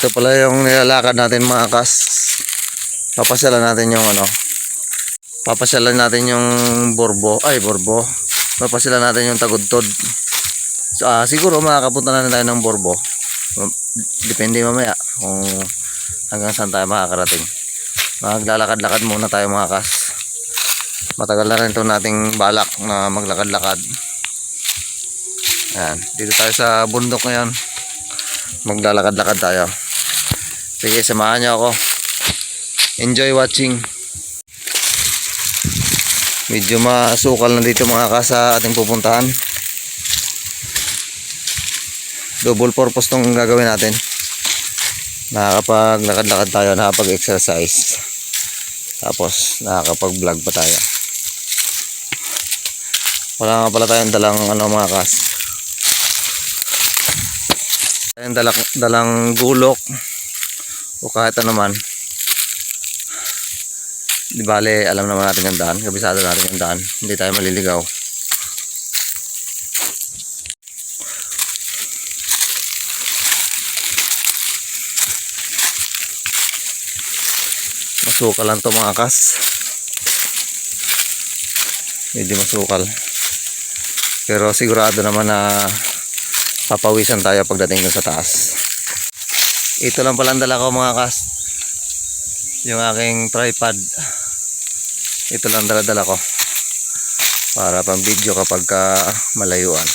Ito pala yung nilalakad natin mga kas. Papasyalan natin yung ano. Papasyalan natin yung borbo. Ay, borbo. Papasyalan natin yung tagudtod. So, ah, siguro makakapunta na tayo ng borbo. Depende mamaya kung hanggang saan tayo makakarating. Maglalakad-lakad muna tayo mga kas. Matagal na rin ito nating balak na maglakad-lakad. Ayan, dito tayo sa bundok ngayon maglalakad-lakad tayo. Sige, samahan niyo ako. Enjoy watching. Medyo masukal na dito mga ka sa ating pupuntahan. Double purpose tong gagawin natin. Nakakapaglakad-lakad tayo, nakakapag-exercise. Tapos nakakapag-vlog pa tayo. Wala nga pala tayong dalang ano mga kas. Ayun, dalang, dalang gulok o kahit ano man. Di bale, alam naman natin yung daan. Kabisado natin yung daan. Hindi tayo maliligaw. Masukal lang to mga kas. Medyo masukal. Pero sigurado naman na papawisan tayo pagdating sa taas ito lang pala ang dala ko mga kas. Yung aking tripod. Ito lang dala dala ko. Para pang video kapag ka malayuan.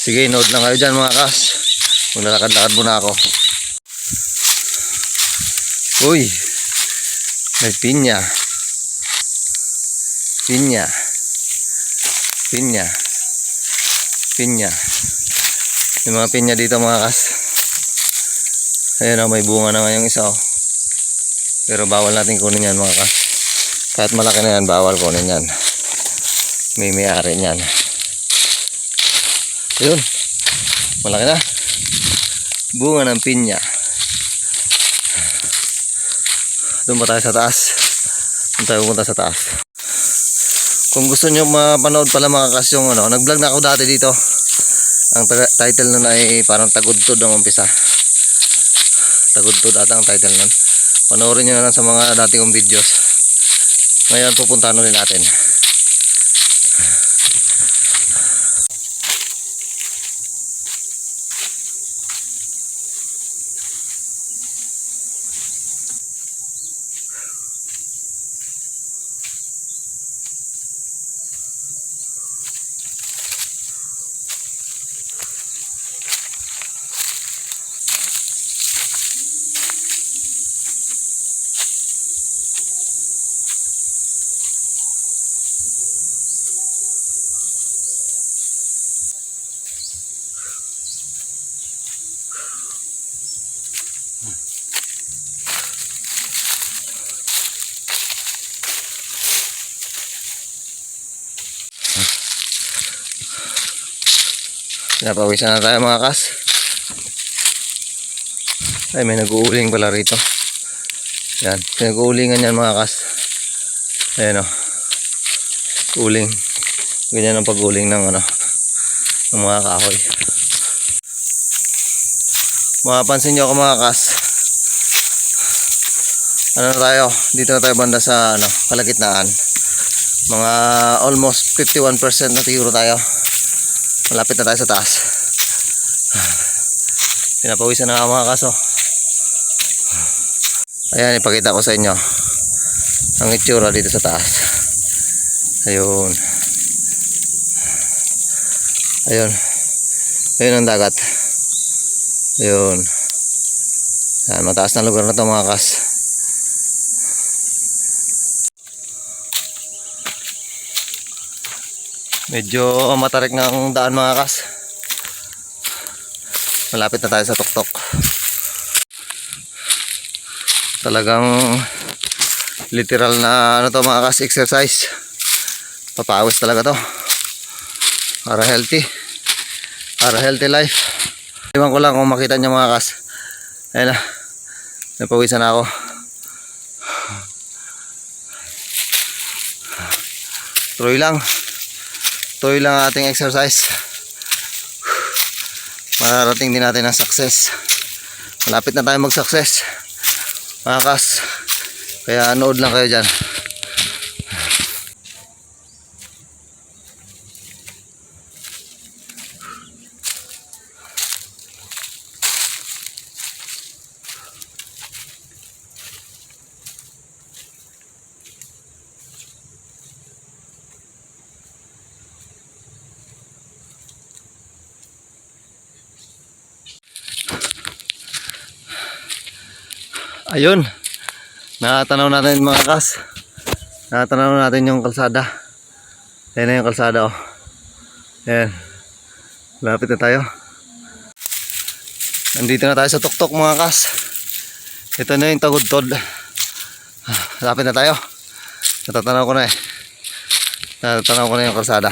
Sige note lang kayo dyan mga kas. Maglalakad-lakad muna ako. Uy may pinya. Pinya. Pinya. Pinya. Yung mga pinya dito mga kas. Ayan o, may bunga na yung isa o. Pero bawal natin kunin yan mga kas. Kahit malaki na yan, bawal kunin yan. May may-ari niyan. Ayun. Malaki na. Bunga ng pinya. Doon ba tayo sa taas? Doon tayo pupunta sa taas. Kung gusto nyo mapanood pala mga kas yung ano, nag-vlog na ako dati dito. Ang title nun ay parang tagudtod ang umpisa. Tagudtod ata ang title nun. Panoorin nyo na lang sa mga dati kong videos. Ngayon pupuntahan ulit natin. Pinapawisan na tayo mga kas. Ay, may nag-uuling pala rito. Yan, pinag-uulingan yan mga kas. Ayan o. Uling. Ganyan ang pag-uling ng ano, ng mga kahoy. Mapapansin nyo ako mga kas. Ano na tayo? Dito na tayo banda sa ano, kalagitnaan. Mga almost 51% na tiro tayo. Malapit na tayo sa taas. Pinapawisan na nga mga kaso. Ayan, ipakita ko sa inyo ang itsura dito sa taas. Ayun. Ayun. Ayun ang dagat. Ayun. Yan, mataas na lugar na to mga kas. Medyo matarik na ang daan mga kas. Malapit na tayo sa tuktok. Talagang literal na ano to mga kas exercise. Papawis talaga to. Para healthy. Para healthy life. Iwan ko lang kung makita nyo mga kas. Ayun na. Napawisan na ako. Tuloy lang. Tuloy lang ang ating exercise. Mararating din natin ang success. Malapit na tayo mag-success. Mga kas. Kaya nood lang kayo dyan. Ayun. Nakatanaw natin mga kas. Nakatanaw natin yung kalsada. Ayan na yung kalsada oh. Ayan. Lapit na tayo. Nandito na tayo sa tuktok mga kas. Ito na yung tagudtod. Ah, Lapit na tayo. Natatanaw ko na eh. Natatanaw ko na yung kalsada.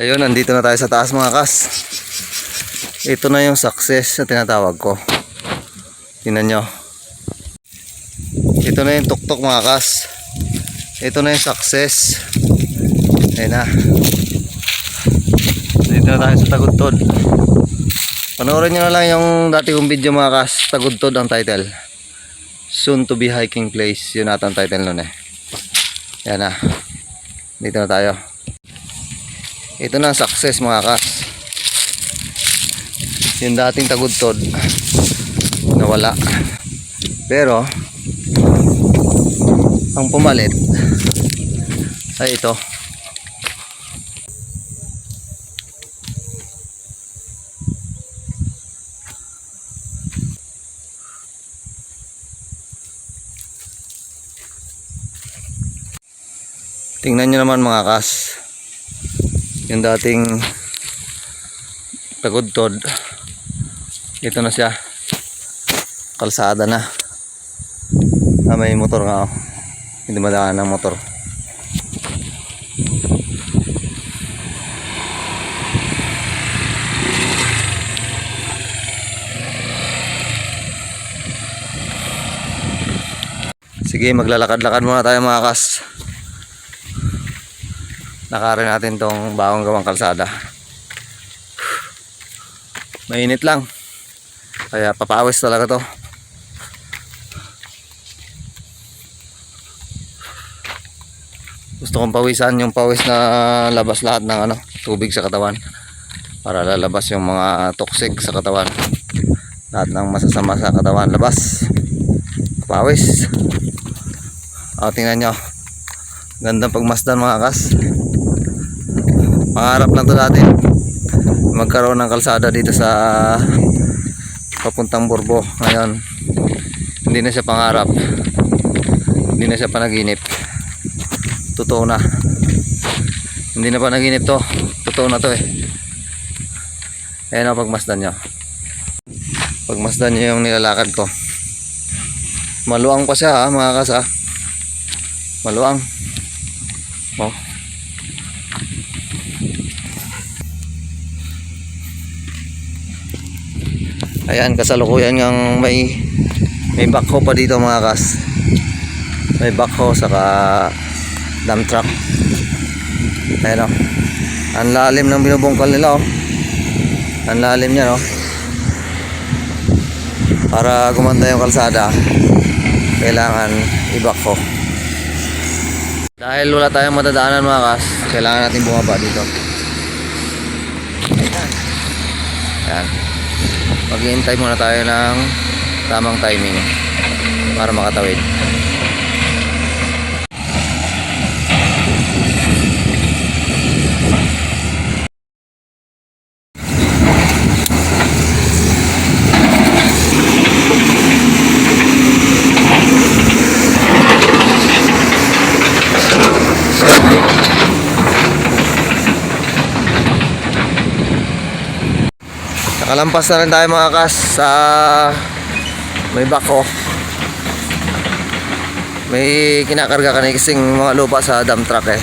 Ayun, nandito na tayo sa taas mga kas. Ito na yung success na tinatawag ko. Tingnan nyo. Ito na yung tuktok mga kas. Ito na yung success. Ayun na. Dito na tayo sa Tagudtod. Panoorin nyo na lang yung dati kong video mga kas. Tagudtod ang title. Soon to be hiking place. Yun ata title nun eh. Yan na. Dito na tayo. Ito na success mga kas. Yung dating tagudtod nawala. Pero ang pumalit ay ito. Tingnan nyo naman mga kas yung dating tagudtod ito na siya. Kalsada na. Ah, may motor nga oh. hindi madaan ng motor. Sige maglalakad-lakad muna tayo mga kas nakarin natin tong bagong gawang kalsada. Mainit lang. Kaya papawis talaga to. Gusto kong pawisan yung pawis na labas lahat ng ano tubig sa katawan. Para lalabas yung mga toxic sa katawan. Lahat ng masasama sa katawan labas. Pawis. O tingnan nyo. Gandang pagmasdan mga kas pangarap lang to dati. Magkaroon ng kalsada dito sa papuntang Borbo. Ngayon hindi na siya pangarap. Hindi na siya panaginip. Totoo na. Hindi na panaginip to. Totoo na to eh. Ayan o pagmasdan nyo. Pagmasdan nyo yung nilalakad ko. Maluang pa siya ha mga kas ha maluang oh Ayan, kasalukuyan ng may may backhoe pa dito mga kas. May backhoe saka dump truck. Ayan o. Ang lalim ng binubungkal nila oh. Ang lalim niya no. Para gumanda yung kalsada, kailangan i-backhoe. Dahil wala tayong matadaanan mga kas, kailangan natin bumaba dito. Ayan. Ayan. Maghihintay muna tayo ng tamang timing para makatawid. Nakalampas na rin tayo mga kas sa may bako. May kinakarga ka kasing mga lupa sa dump truck eh.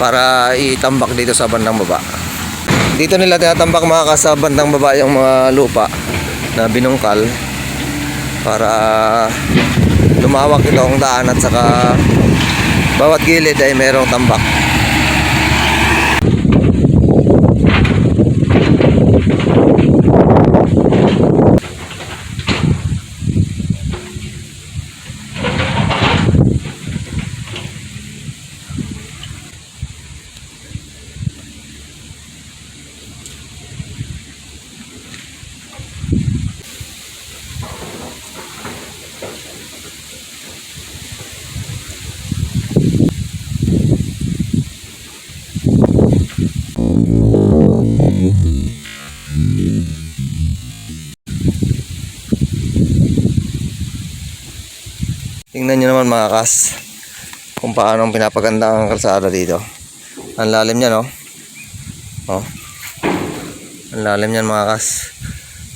Para itambak dito sa bandang baba. Dito nila tinatambak mga kas sa bandang baba yung mga lupa na binungkal para lumawak itong daan at saka bawat gilid ay merong tambak. Mga kas kung paano pinapaganda ang kalsada dito. Ang lalim niya no. Oh. Ang lalim niyan mga kas.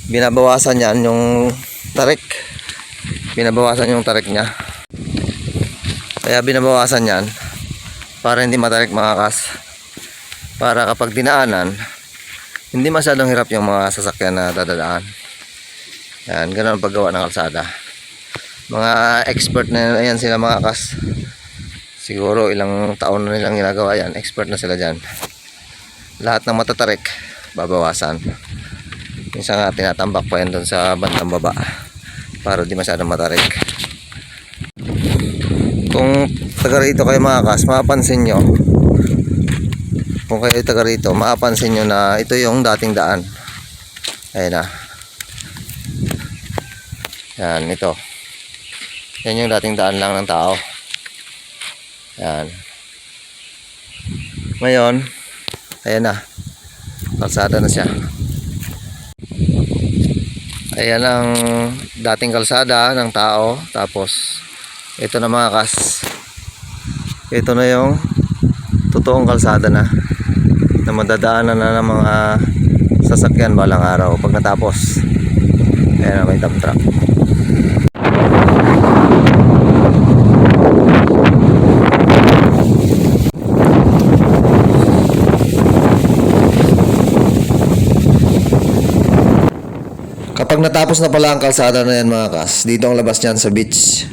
Binabawasan yan yung tarik. Binabawasan yung tarik niya. Kaya binabawasan yan para hindi matarik mga kas. Para kapag dinaanan, hindi masyadong hirap yung mga sasakyan na dadaan. Yan, ganun ang paggawa ng kalsada mga expert na yan sila mga kas. Siguro ilang taon na nilang ginagawa yan. Expert na sila dyan. Lahat ng matatarik babawasan. Minsan nga tinatambak pa yan doon sa bandang baba para di masyadong matarik. Kung taga rito kayo mga kas mapapansin nyo. Kung kayo taga rito mapapansin nyo na ito yung dating daan. Ayun na. Yan ito yan yung dating daan lang ng tao. Yan. Ngayon, ayan na. Kalsada na siya. Ayan ang dating kalsada ng tao. Tapos, ito na mga kas. Ito na yung totoong kalsada na. Na madadaanan na ng mga sasakyan balang araw pag natapos. Ayan na may dump truck. Kapag natapos na pala ang kalsada na yan mga kas, dito ang labas niyan sa beach.